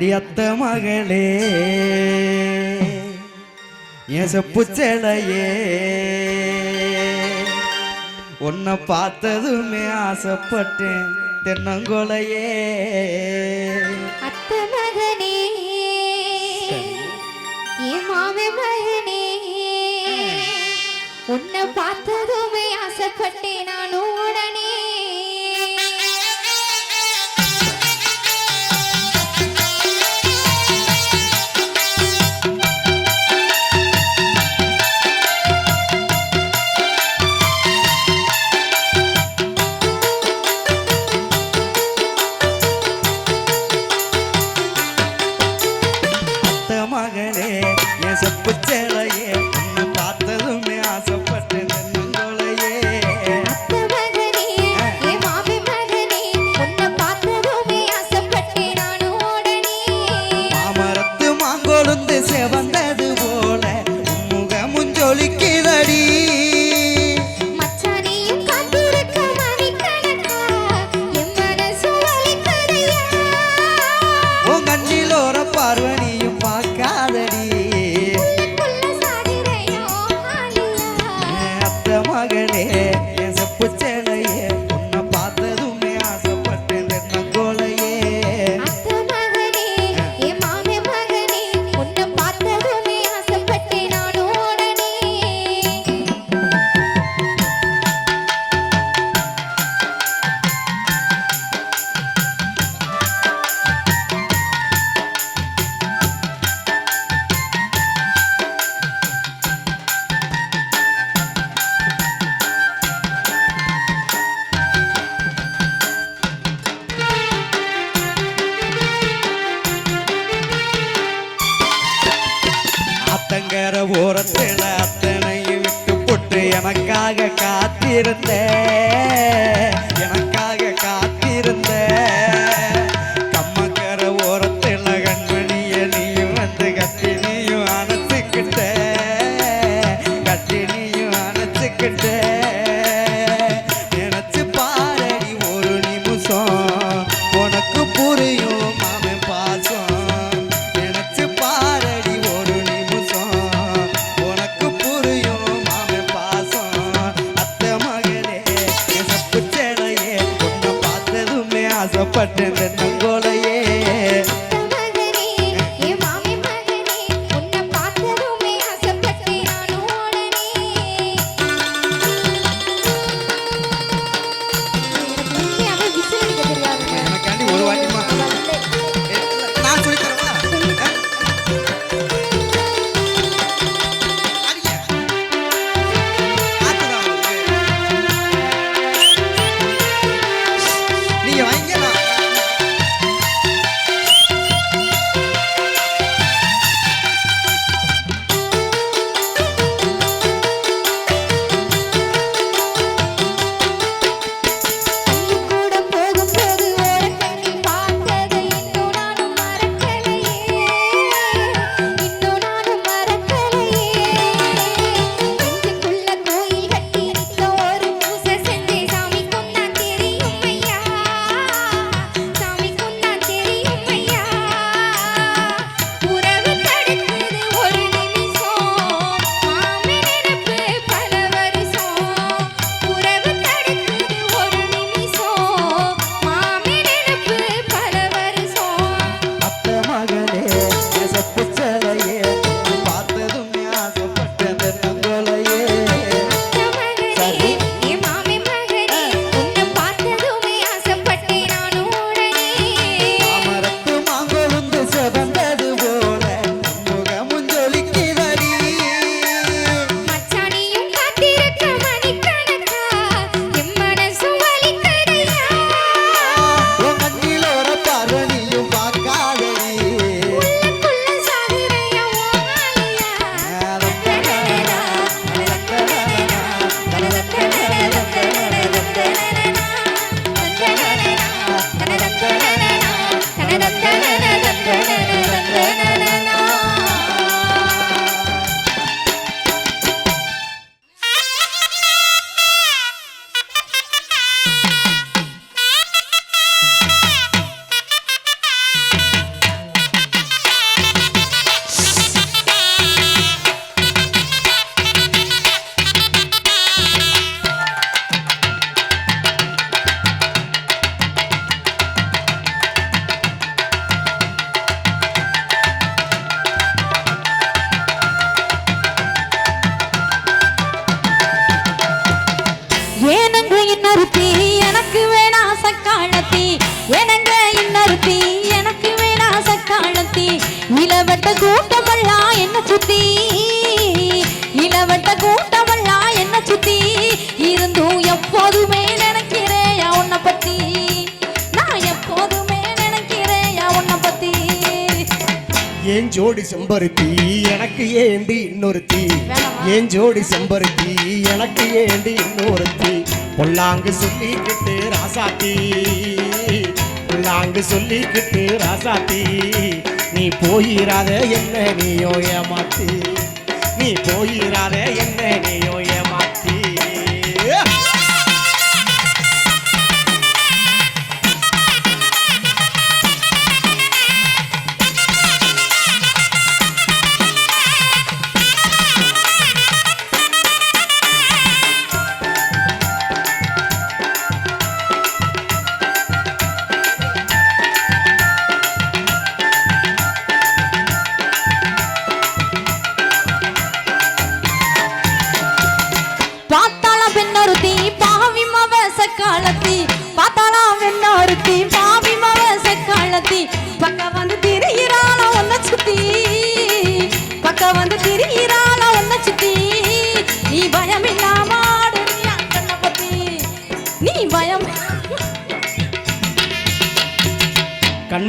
அடியத்த மகளே. என் செலையே. உன்னை பார்த்ததுமே ஆசைப்பட்டேன் தென்னங்கொலையே. அத்த மகனே. மாமே மகனே. உன்னை பார்த்ததுமே ஆசைப்பட்டேன் ஓரத்தில் அத்தனையும் விட்டு போட்டு எனக்காக காத்திருந்தேன். பட்டேன் இளவட்ட கூட்டமெல்லாம் என்ன சுத்தி? இளவட்ட கூட்டமெல்லாம் என்ன சுத்தி? இருந்தும் எப்போதுமே நினைக்கிறேன் உன்னை பத்தி? நான் எப்போதுமே நினைக்கிறேன் உன்னை பத்தி? ஏன் ஜோடி செம்பருத்தி எனக்கு ஏண்டி இன்னொருத்தி? ஏன் ஜோடி செம்பருத்தி எனக்கு ஏண்டி இன்னொருத்தி? பொல்லாங்கு சொல்லிக்கிட்டு ராசாத்தி. பொல்லாங்கு சொல்லிக்கிட்டு ராசாத்தி. போயிராத என்ன நீயோ ஏமாத்து? நீ போயிராத என்ன நீயோ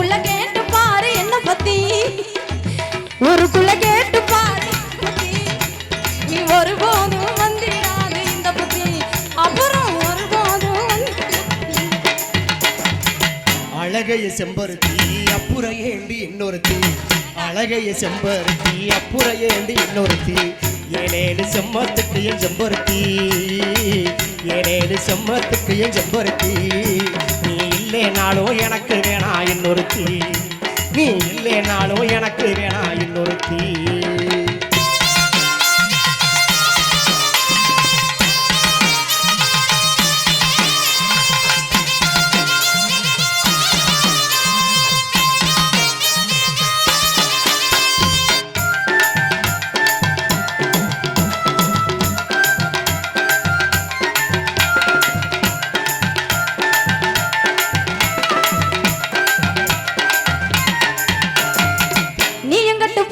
ஊருக்குள்ள கேட்டு பாரு என்ன பத்தி? ஊருக்குள்ள கேட்டு பாரு என்னை பத்தி. நீ ஒருபோதும் வந்திடாது இந்த பத்தி. அப்புறம் ஒருபோதும் வந்து அழகைய செம்பருத்தி அப்புற ஏண்டி இன்னொருத்தி? அழகைய செம்பருத்தி அப்புற ஏண்டி இன்னொருத்தி? ஏழேழு செம்மத்துக்கு என் செம்பருத்தி. ஏழேழு செம்மத்துக்கு என் செம்பருத்தி. நீ இல்லைனாலும் எனக்கு வேணும். இன்னொருத்தி நீ இல்லைனாலும் எனக்கு வேணா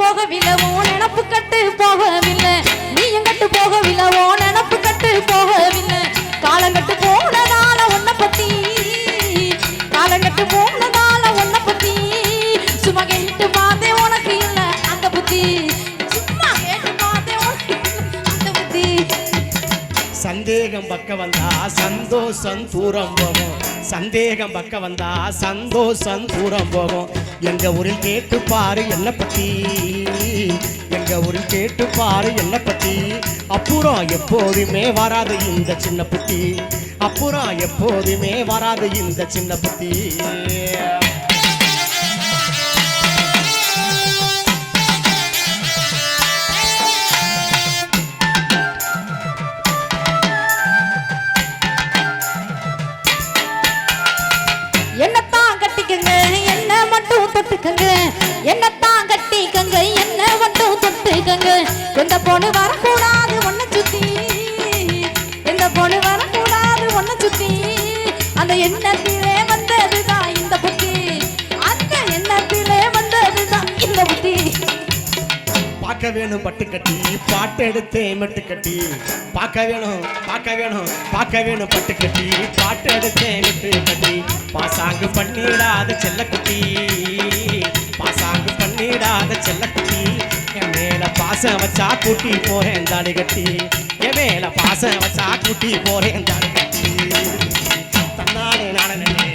போகவில்லை ஓ நினப்பு கட்டு போகவில்லை. நீ எங்கட்டு போகவில்லை ஓ நினப்பு கட்டு போகவில்லை. காலங்கட்டு போனதால உன்னை பத்தி காலங்கட்டு போனதால உன்னை பத்தி சும்மா கேட்டு பார்த்தேன் உனக்கு இல்ல. அந்த புத்தி சும்மா கேட்டு பார்த்தேன் உனக்கு அந்த புத்தி. சந்தேகம் பக்க வந்தா சந்தோஷம் தூரம் போகும். சந்தேகம் பக்க வந்தா சந்தோஷம் தூரம் போகும். எங்க ஊரில் கேட்டு பாரு என்ன பத்தி? எங்க ஊரில் கேட்டு பாரு என்ன பத்தி? அப்புறம் எப்போதுமே வராது இந்த சின்ன புத்தி. அப்புறம் எப்போதுமே வராது இந்த சின்ன புத்தி. என்னத்தான் கட்டிக்கங்க என்ன மட்டும் தொட்டுக்கங்க எந்த பொண்ணு வரக்கூடாது ஒன்ன சுத்தி. எந்த பொண்ணு வரக்கூடாது ஒன்ன சுத்தி. அந்த எண்ணத்திலே வந்ததுதான் இந்த புத்தி. அந்த எண்ணத்திலே வந்ததுதான் இந்த புத்தி. பார்க்க வேணும் பட்டு கட்டி. பாட்டு எடுத்து மெட்டு கட்டி. பார்க்க வேணும் பார்க்க வேணும் பார்க்க வேணும் பட்டு கட்டி. பாட்டு எடுத்து மெட்டு கட்டி. பாசாங்கு பண்ணிடாத செல்ல குட்டி பண்ணிடாத செல்லக்குட்டி என் மேல பாசம் வச்சா கூட்டி போறேன் தாடி கட்டி. என் மேல பாசம் வச்சா கூட்டி போறேன் தாடி கட்டி. தன்னாலே நானே நானே